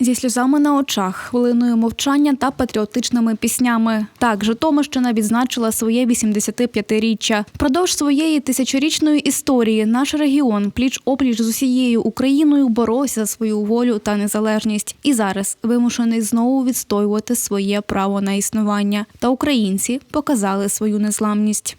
Зі сльозами на очах, хвилиною мовчання та патріотичними піснями. Так, Житомирщина відзначила своє 85-річчя. Впродовж своєї тисячорічної історії наш регіон пліч-опліч з усією Україною боровся за свою волю та незалежність. І зараз вимушений знову відстоювати своє право на існування. Та українці показали свою незламність.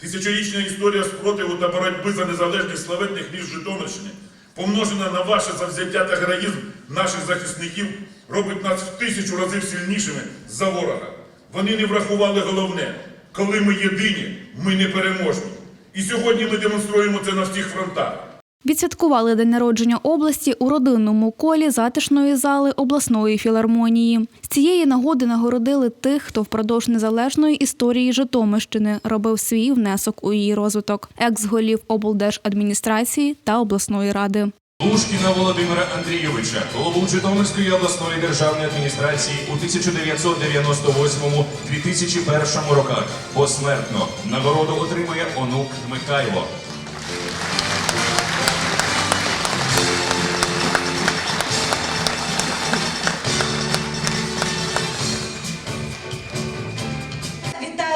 Тисячорічна історія спротиву та боротьби за незалежність славетних міст Житомирщини, помножена на ваше завзяття та героїзм наших захисників, робить нас в тисячу разів сильнішими за ворога. Вони не врахували головне, коли ми єдині, ми не переможні. І сьогодні ми демонструємо це на всіх фронтах. Відсвяткували день народження області у родинному колі затишної зали обласної філармонії. З цієї нагоди нагородили тих, хто впродовж незалежної історії Житомирщини робив свій внесок у її розвиток, екс-голів облдержадміністрації та обласної ради. Лушкіна Володимира Андрійовича, голову Житомирської обласної державної адміністрації у 1998-2001 роках. Посмертно нагороду отримує онук Михайло.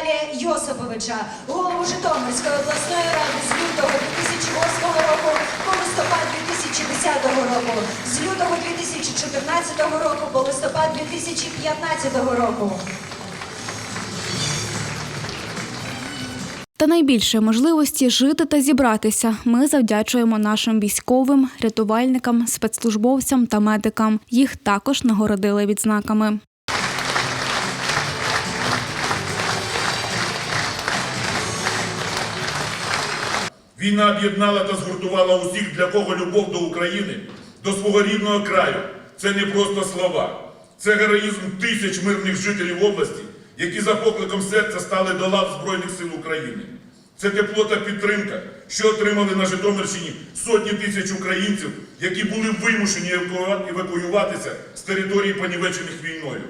Віталія Йосиповича, голову Житомирської обласної ради з лютого 2008 року по листопад 2010 року, з лютого 2014 року по листопад 2015 року. Та найбільше можливості жити та зібратися ми завдячуємо нашим військовим, рятувальникам, спецслужбовцям та медикам. Їх також нагородили відзнаками. Війна об'єднала та згуртувала усіх, для кого любов до України, до свого рідного краю. Це не просто слова. Це героїзм тисяч мирних жителів області, які за покликом серця стали до лав Збройних сил України. Це тепло та підтримка, що отримали на Житомирщині сотні тисяч українців, які були вимушені евакуюватися з території, понівечених війною.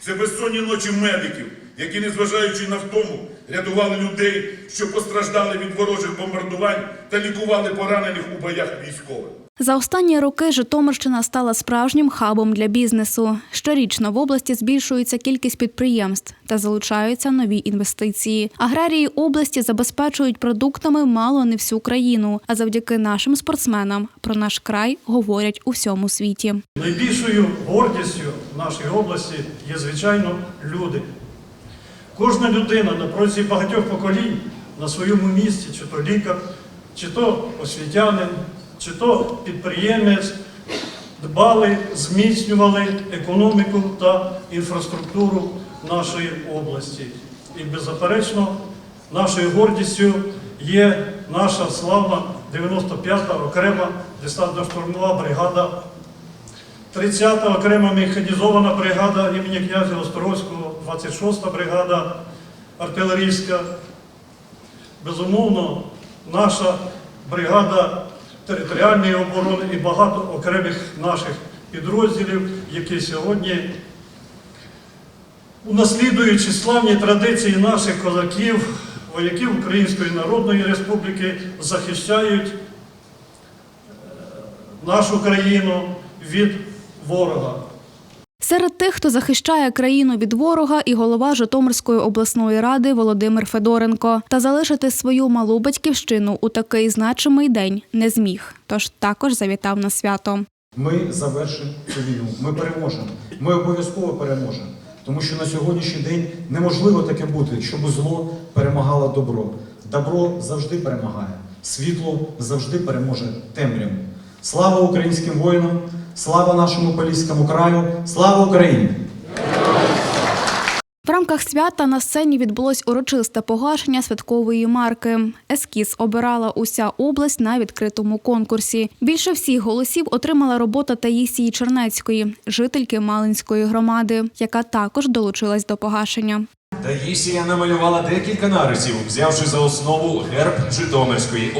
Це безсонні ночі медиків, які, незважаючи на втому, рятували людей, що постраждали від ворожих бомбардувань та лікували поранених у боях військових. За останні роки Житомирщина стала справжнім хабом для бізнесу. Щорічно в області збільшується кількість підприємств та залучаються нові інвестиції. Аграрії області забезпечують продуктами мало не всю країну. А завдяки нашим спортсменам про наш край говорять у всьому світі. Найбільшою гордістю нашої області є, звичайно, люди. Кожна людина на протязі багатьох поколінь на своєму місці, чи то лікар, чи то освітянин, чи то підприємець, дбали, зміцнювали економіку та інфраструктуру нашої області. І беззаперечно, нашою гордістю є наша славна 95-та окрема десантно-штурмова бригада 30-та окрема механізована бригада імені князя Острозького, 26-та бригада артилерійська. Безумовно, наша бригада територіальної оборони і багато окремих наших підрозділів, які сьогодні, унаслідуючи славні традиції наших козаків, вояків Української Народної Республіки, захищають е, нашу країну від ворога. Серед тих, хто захищає країну від ворога, і голова Житомирської обласної ради Володимир Федоренко. Та залишити свою малу батьківщину у такий значимий день не зміг. Тож також завітав на свято. Ми завершимо цю війну. Ми переможемо. Ми обов'язково переможемо. Тому що на сьогоднішній день неможливо таке бути, щоб зло перемагало добро. Добро завжди перемагає. Світло завжди переможе темряву. Слава українським воїнам! Слава нашому поліському краю! Слава Україні! В рамках свята на сцені відбулось урочисте погашення святкової марки. Ескіз обирала уся область на відкритому конкурсі. Більше всіх голосів отримала робота Таїсії Чернецької, жительки Малинської громади, яка також долучилась до погашення. Таїсія намалювала декілька нарисів, взявши за основу герб Житомирської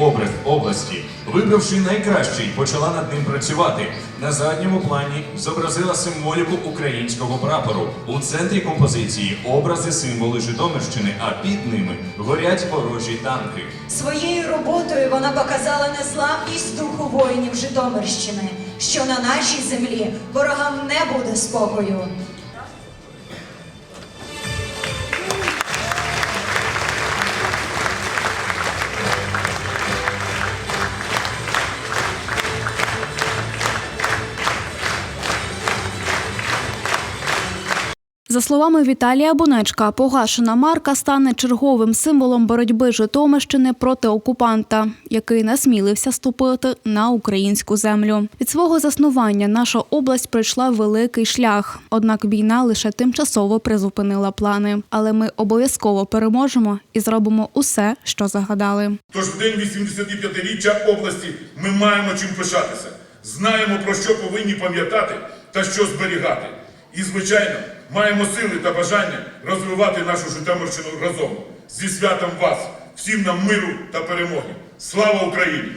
області. Вибравши найкращий, почала над ним працювати. На задньому плані зобразила символіку українського прапору. У центрі композиції образи символи Житомирщини, а під ними горять ворожі танки. Своєю роботою вона показала незламність духу воїнів Житомирщини, що на нашій землі ворогам не буде спокою. За словами Віталія Бунечка, погашена марка стане черговим символом боротьби Житомирщини проти окупанта, який насмілився ступити на українську землю. Від свого заснування наша область пройшла великий шлях. Однак війна лише тимчасово призупинила плани. Але ми обов'язково переможемо і зробимо усе, що загадали. Тож в день 85-річчя області ми маємо чим пишатися. Знаємо, про що повинні пам'ятати та що зберігати. І, звичайно, маємо сили та бажання розвивати нашу Житомирщину разом. Зі святом вас, всім нам миру та перемоги. Слава Україні!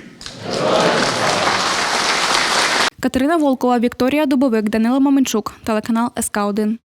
Катерина Волкова, Вікторія Дубовик, Данила Маменчук, телеканал СК 1